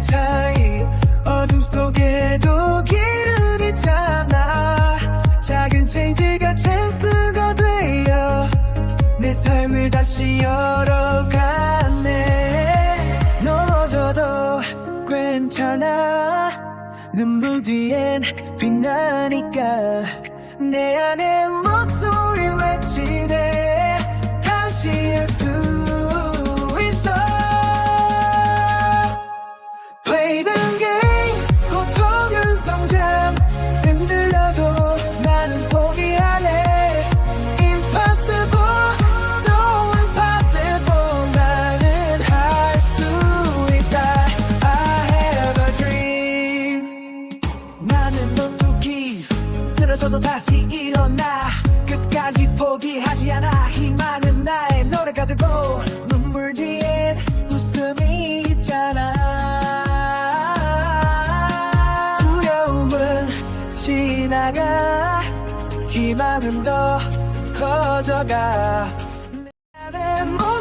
차이. 어둠 속에도 길은 있잖아 작은 체인지가 찬스가 되어 내 삶을 다시 열어가네. 넘어져도 괜찮아. 눈물 뒤엔 빛나니까 내 안에 목소리 외치네 쓰러져도 다시 일어나. 끝까지 포기하지 않아. 희망은 나의 노래가 되고 눈물 뒤엔 웃음이 있잖아. 두려움은 지나가. 희망은 더 커져가. 내목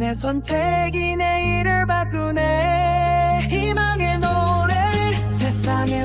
내 선택이 내일을 바꾸네 희망의 노래를 세상에